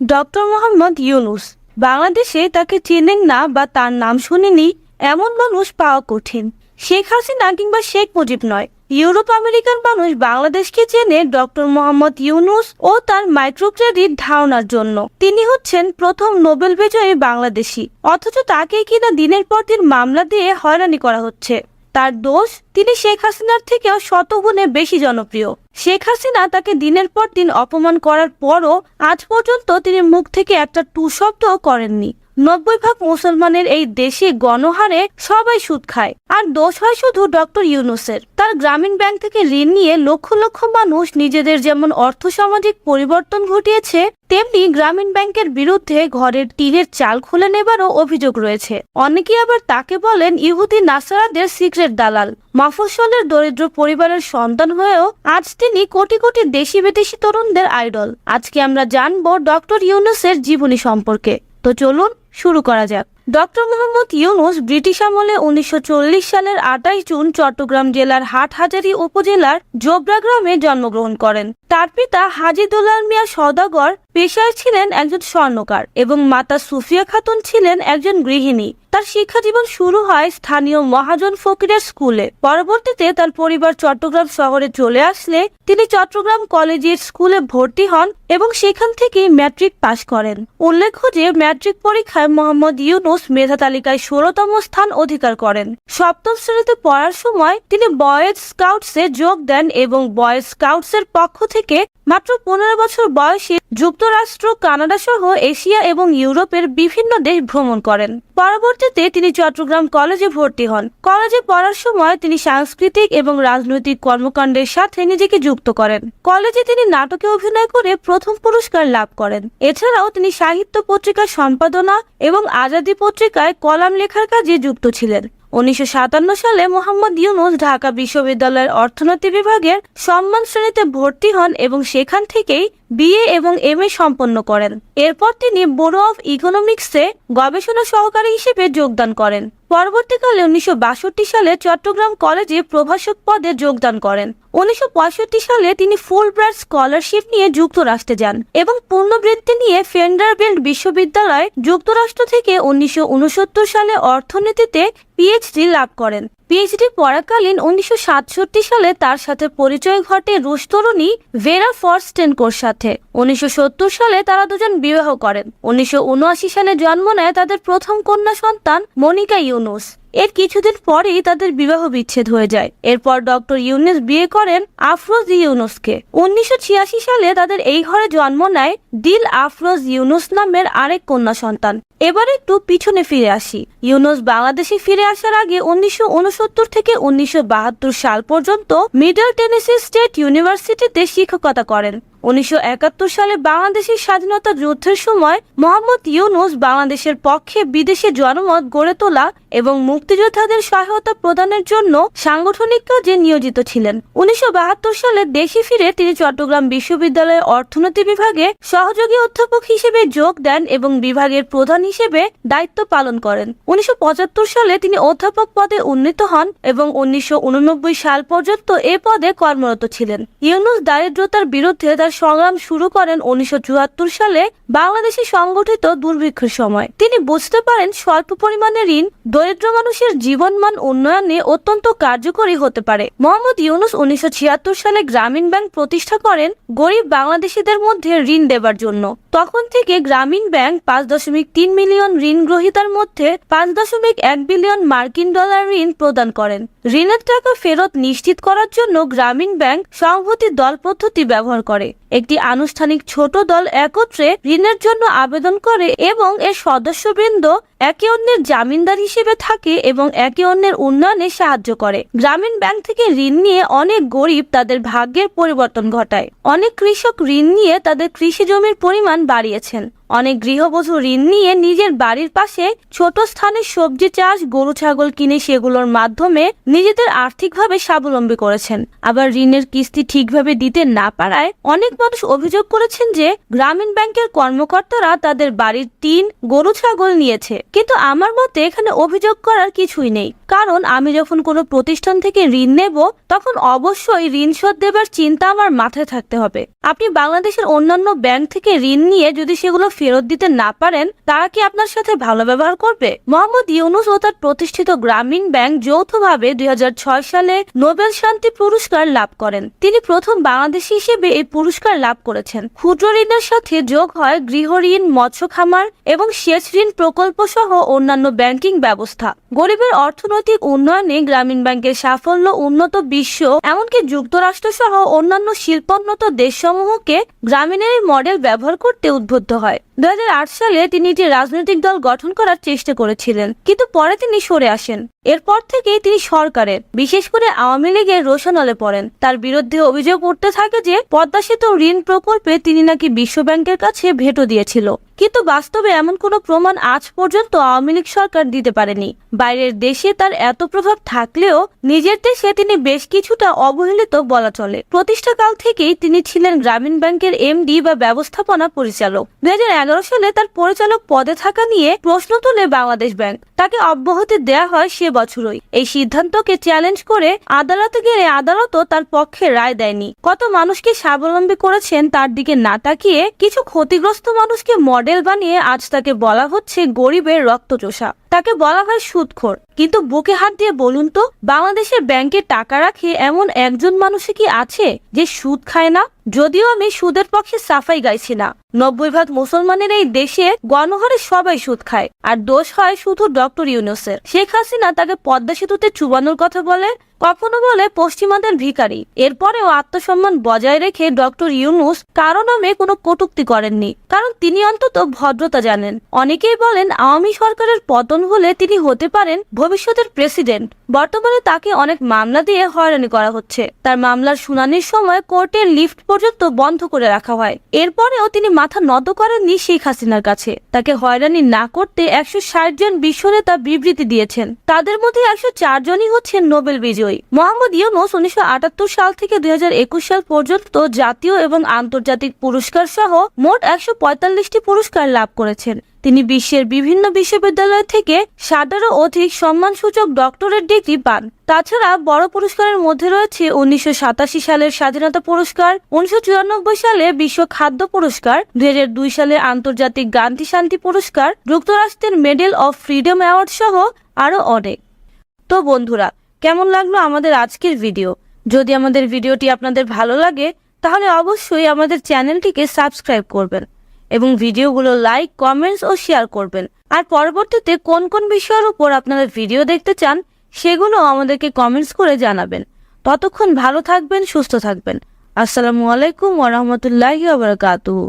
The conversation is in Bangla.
ডক্টর মোহাম্মদ ইউনুস। বাংলাদেশে তাকে চেনেন না বা তার নাম শুনেনি এমন মানুষ পাওয়া কঠিন। শেখ হাসিনা কিংবা শেখ মুজিব নয়। ইউরোপ আমেরিকান মানুষ বাংলাদেশকে চেনে ডক্টর মোহাম্মদ ইউনুস ও তার মাইক্রোক্রেডিট ধারণার জন্য। তিনি হচ্ছেন প্রথম নোবেল বিজয়ী বাংলাদেশি। অথচ তাকে কিনা দিনের পর দিন মামলা দিয়ে হয়রানি করা হচ্ছে। তার দোষ তিনি শেখ হাসিনার থেকেও শতগুণে বেশি জনপ্রিয়। শেখ হাসিনা তাকে দিনের পর দিন অপমান করার পরও আজ পর্যন্ত তিনি মুখ থেকে একটা টু শব্দও করেননি। নব্বই ভাগ মুসলমানের এই দেশে গণহারে সবাই সুদ খায়। আর দোষ হয় শুধু ডক্টর ইউনুসের। তার গ্রামীণ ব্যাংক থেকে ঋণ নিয়ে লক্ষ লক্ষ মানুষ নিজেদের যেমন অর্থ সামাজিক পরিবর্তন ঘটিয়েছে, তেমনি গ্রামীণ ব্যাংকের বিরুদ্ধে ঘরের টিনের চাল খুলে নেবারও অভিযোগ রয়েছে। অনেকে আবার তাকে বলেন ইহুদি নাসারাদের সিক্রেট দালাল। মফস্বলের দরিদ্র পরিবারের সন্তান হয়েও আজ তিনি কোটি কোটি দেশি বিদেশি তরুণদের আইডল। আজকে আমরা জানব ডক্টর ইউনুসের জীবনী সম্পর্কে। তো চলুন শুরু করা যাক। ডক্টর মোহাম্মদ ইউনুস ব্রিটিশ আমলে উনিশশো চল্লিশ সালের আটাইশ জুন চট্টগ্রাম জেলার হাটহাজারী উপজেলার জোবরা গ্রামে জন্মগ্রহণ করেন। তার পিতা হাজি মিয়া সদাগর পেশায় ছিলেন একজন স্বর্ণকার এবং মাতা সুফিয়া খাতুন ছিলেন একজন গৃহিণী। তার শিক্ষা জীবন শুরু হয় স্থানীয় মহাজন ফকিরের স্কুলে। পরবর্তীতে তার পরিবার চট্টগ্রাম শহরে চলে আসলে তিনি চট্টগ্রাম কলেজের স্কুলে ভর্তি হন এবং সেখান থেকে ম্যাট্রিক পাশ করেন। উল্লেখ্য যে ম্যাট্রিক পরীক্ষায় মোহাম্মদ ইউনুস মেধা তালিকায় ষোলতম স্থান অধিকার করেন। সপ্তম শ্রেণীতে পড়ার সময় তিনি বয়েজ স্কাউটসে যোগ দেন এবং বয়েজ স্কাউটসের পক্ষ থেকে মাত্র পনেরো বছর বয়সে যুক্তরাষ্ট্র, কানাডা সহ এশিয়া এবং ইউরোপের বিভিন্ন দেশ ভ্রমণ করেন। পরবর্তীতে তিনি চট্টগ্রাম কলেজে ভর্তি হন। কলেজে পড়ার সময় তিনি সাংস্কৃতিক এবং রাজনৈতিক কর্মকাণ্ডের সাথে নিজেকে যুক্ত করেন। কলেজে তিনি নাটকে অভিনয় করে প্রথম পুরস্কার লাভ করেন। এছাড়াও তিনি সাহিত্য পত্রিকার সম্পাদনা এবং আজাদি পত্রিকায় কলাম লেখার কাজে যুক্ত ছিলেন। উনিশশো সাতান্ন সালে মোহাম্মদ ইউনুস ঢাকা বিশ্ববিদ্যালয়ের অর্থনীতি বিভাগের সম্মান শ্রেণীতে ভর্তি হন এবং সেখান থেকেই বিএ এবং এম এ সম্পন্ন করেন। এরপর তিনি ব্যুরো অফ ইকোনমিক্সে গবেষণা সহকারী হিসেবে যোগদান করেন। পরবর্তীকালে উনিশশো বাষট্টি সালে চট্টগ্রাম কলেজে প্রভাষক পদে যোগদান করেন। উনিশশো পঁয়ষট্টি সালে তিনি ফুল ব্রাইট স্কলারশিপ নিয়ে যুক্তরাষ্ট্রে যান এবং পূর্ণবৃত্তি নিয়ে ফেন্ডারবেল্ট বিশ্ববিদ্যালয় যুক্তরাষ্ট্র থেকে উনিশশো উনসত্তর সালে অর্থনীতিতে পিএইচডি লাভ করেন। পিএইচডি পড়াকালীন উনিশশো সাতষট্টি সালে তার সাথে পরিচয় ঘটে রুশ তরুণী ভেরা ফরস্টেনকোর সাথে। উনিশশো সত্তর সালে তারা দুজন বিবাহ করেন। উনিশশো উনআশি সালে জন্ম নেয় তাদের প্রথম কন্যা সন্তান মনিকা ইউনুস। এর কিছুদিন পরেই তাদের বিবাহ বিচ্ছেদ হয়ে যায়। এরপর ডক্টর ইউনুস বিয়ে করেন আফরোজ ইউনুসকে। উনিশশো ছিয়াশি সালে তাদের এই ঘরে জন্ম নেয় দিল আফরোজ ইউনুস নামের আরেক কন্যা সন্তান। এবার একটু পিছনে ফিরে আসি। ইউনুস বাংলাদেশে ফিরে আসার আগে উনিশশো উনসত্তর থেকে উনিশশো বাহাত্তর সাল পর্যন্ত মিডল টেনেসি স্টেট ইউনিভার্সিটিতে শিক্ষকতা করেন। উনিশশো একাত্তর সালে বাংলাদেশের স্বাধীনতা যুদ্ধের সময় মোহাম্মদ ইউনুস বাংলাদেশের পক্ষে বিদেশে জনমত গড়ে তোলা এবং মুক্তিযোদ্ধাদের সহায়তা প্রদানের জন্য সাংগঠনিক কাজে নিয়োজিত ছিলেন। উনিশশো বাহাত্তর সালে দেশে ফিরে তিনি চট্টগ্রাম বিশ্ববিদ্যালয়ের অর্থনীতি বিভাগে সহযোগী অধ্যাপক হিসেবে যোগ দেন এবং বিভাগের প্রধান হিসেবে দায়িত্ব পালন করেন। উনিশশো পঁচাত্তর সালে তিনি অধ্যাপক পদে উন্নীত হন এবং উনিশশো উননব্বই সাল পর্যন্ত এ পদে কর্মরত ছিলেন। ইউনুস দারিদ্রতার বিরুদ্ধে তার সংগ্রাম শুরু করেন উনিশশো চুয়াত্তর সালে বাংলাদেশে সংগঠিত দুর্ভিক্ষের সময়। তিনি বুঝতে পারেন স্বল্প পরিমাণে ঋণ দরিদ্র মানুষের জীবনমান উন্নয়নে অত্যন্ত কার্যকরী হতে পারে। মোহাম্মদ ইউনুস উনিশশো ছিয়াত্তর সালে গ্রামীণ ব্যাংক প্রতিষ্ঠা করেন গরিব বাংলাদেশিদের মধ্যে ঋণ দেবার জন্য। তখন থেকে গ্রামীণ ব্যাংক পাঁচ দশমিক তিন মিলিয়ন ঋণ গ্রহীতার মধ্যে পাঁচ দশমিক এক বিলিয়ন মার্কিন ডলার ঋণ প্রদান করেন। ঋণের টাকা ফেরত নিশ্চিত করার জন্য গ্রামীণ ব্যাংক সংহতি দল পদ্ধতি ব্যবহার করে। একটি আনুষ্ঠানিক ছোট দল একত্রে ঋণের জন্য আবেদন করে এবং এর সদস্যবৃন্দ একে অন্যের জামিনদার হিসেবে থাকে এবং একে অন্যের উন্নয়নে সাহায্য করে। গ্রামীণ ব্যাংক থেকে ঋণ নিয়ে অনেক গরিব তাদের ভাগ্যের পরিবর্তন ঘটায়। অনেক কৃষক ঋণ নিয়ে তাদের কৃষি জমির পরিমাণ বাড়িয়েছেন। অনেক গৃহবধূ ঋণ নিয়ে নিজের বাড়ির পাশে ছোট স্থানে সবজি চাষ, গরু ছাগল কিনে সেগুলোর মাধ্যমে নিজেদের আর্থিকভাবে স্বাবলম্বী করেছেন। আবার ঋণের কিস্তি ঠিকভাবে দিতে না পারায় অনেক মানুষ অভিযোগ করেছেন যে গ্রামীণ ব্যাংকের কর্মকর্তারা তাদের বাড়ির টিন, গরু ছাগল নিয়েছে। কিন্তু আমার মতে এখানে অভিযোগ করার কিছুই নেই। কারণ আমি যখন কোনো প্রতিষ্ঠান থেকে ঋণ নেব, তখন অবশ্যই ঋণ শোধ দেবার চিন্তা আমার মাথায় থাকতে হবে। আপনি বাংলাদেশের অন্যান্য ব্যাংক থেকে ঋণ নিয়ে যদি সেগুলো ফেরত দিতে না পারেন, তারা কি আপনার সাথে ভালো ব্যবহার করবে? মোহাম্মদ ইউনুস ও তার প্রতিষ্ঠিত গ্রামীণ ব্যাংক যৌথভাবে দুই হাজার ছয় সালে নোবেল শান্তি পুরস্কার লাভ করেন। তিনি প্রথম বাংলাদেশি হিসেবে এই পুরস্কার লাভ করেছেন। ক্ষুদ্র ঋণের সাথে যোগ হয় গৃহ ঋণ, মৎস্য খামার এবং সেচ ঋণ প্রকল্প সহ অন্যান্য ব্যাংকিং ব্যবস্থা। গরিবের অর্থনৈতিক উন্নয়নে গ্রামীণ ব্যাংকের সাফল্য উন্নত বিশ্ব, এমনকি যুক্তরাষ্ট্র সহ অন্যান্য শিল্পোন্নত দেশসমূহকে গ্রামীণের মডেল ব্যবহার করতে উদ্বুদ্ধ হয়। দু সালে তিনি একটি রাজনৈতিক দল গঠন করার চেষ্টা করেছিলেন, কিন্তু পরে তিনি সরে আসেন। এরপর থেকে তিনি সরকারের বিশেষ করে আওয়ামী লীগের রোশনলে পড়েন। তার বিরুদ্ধে অভিযোগ উঠতে থাকে যে, পদ্মা সেতু ঋণ প্রকল্পে তিনি নাকি বিশ্ব ব্যাংকের কাছে ভেটো দিয়েছিল। কিন্তু বাস্তবে এমন কোনো প্রমাণ আজ পর্যন্ত আওয়ামী লীগ সরকার দিতে পারেনি। বাইরের দেশে তার এত প্রভাব থাকলেও নিজের দেশে তিনি বেশ কিছুটা অবহেলিত বলা চলে। প্রতিষ্ঠাকাল থেকেই তিনি ছিলেন গ্রামীণ ব্যাংকের এমডি বা ব্যবস্থাপনা পরিচালক। দুই সালে তার পরিচালক পদে থাকা নিয়ে প্রশ্ন তুলে বাংলাদেশ ব্যাংক। তাকে অব্যাহতি দেয়া হয় সে বছরই। এই সিদ্ধান্তকে চ্যালেঞ্জ করে আদালতে গেলে আদালতও তার পক্ষে রায় দেয়নি। কত মানুষকে স্বাবলম্বী করেছেন তার দিকে না তাকিয়ে কিছু ক্ষতিগ্রস্ত মানুষকে মডেল বানিয়ে আজ তাকে বলা হচ্ছে গরিবের রক্তচোষা। তাকে বলা হয় সুদখোর। কিন্তু বুকে হাত দিয়ে বলুন তো, বাংলাদেশের ব্যাংকে টাকা রাখে এমন একজন মানুষে কি আছে যে সুদ খায় না? যদিও আমি সুদের পক্ষে সাফাই গাইছি না। নব্বই ভাগ মুসলমানের এই দেশে গণহারে সবাই সুদ খায়। আর দোষ হয় শুধু ডক্টর ইউনুসের। শেখ হাসিনা তাকে পদ্মা সেতুতে চুবানোর কথা বলে কখনো বলে পশ্চিমাদের ভিখারি। এরপরেও আত্মসম্মান বজায় রেখে ডক্টর ইউনুস কারও নামে কোনো কটুক্তি করেননি, কারণ তিনি অন্তত ভদ্রতা জানেন। অনেকেই বলেন আওয়ামী সরকারের পতন হলে তিনি হতে পারেন ভবিষ্যতের প্রেসিডেন্ট। বর্তমানে তাকে অনেক মামলা দিয়ে হয়রানি করা হচ্ছে। তার মামলার শুনানির সময় কোর্টের লিফট পর্যন্ত বন্ধ করে রাখা হয়। এরপরেও তিনি মাথা নত করেননি শেখ হাসিনার কাছে। তাকে হয়রানি না করতে একশো ষাট জন বিশ্ব নেতা বিবৃতি দিয়েছেন। তাদের মধ্যে একশো চার জনই হচ্ছেন নোবেল বিজয়ী। মোহাম্মদ ইউনুস উনিশশো আটাত্তর সাল থেকে দুই সাল পর্যন্ত জাতীয় এবং আন্তর্জাতিক পুরস্কার সহ মোট একশো পঁয়তাল্লিশটি পুরস্কার লাভ করেছেন। তিনি বিশ্বের বিভিন্ন বিশ্ববিদ্যালয় থেকে ষাটেরও অধিক সম্মানসূচক ডক্টরেট ডিগ্রি পান। তাছাড়া বড় পুরস্কারের মধ্যে রয়েছে উনিশশো সাতাশি সালের স্বাধীনতা পুরস্কার, উনিশশো চুরানব্বই সালে বিশ্ব খাদ্য পুরস্কার, দুই হাজার দুই সালে আন্তর্জাতিক গান্ধী শান্তি পুরস্কার, যুক্তরাষ্ট্রের মেডেল অফ ফ্রিডম অ্যাওয়ার্ড সহ আরও অনেক। তো বন্ধুরা কেমন লাগল আমাদের আজকের ভিডিও যদি আমাদের ভিডিওটি আপনাদের ভালো লাগে, তাহলে অবশ্যই আমাদের চ্যানেলটিকে সাবস্ক্রাইব করবেন এবং ভিডিওগুলো লাইক কমেন্টস ও শেয়ার করবেন। আর পরবর্তীতে কোন কোন বিষয়ের উপর আপনারা ভিডিও দেখতে চান, সেগুলো আমাদেরকে কমেন্টস করে জানাবেন। ততক্ষণ ভালো থাকবেন, সুস্থ থাকবেন। আসসালামু আলাইকুম ওরহমতুল্লাহি আবরকাতুহ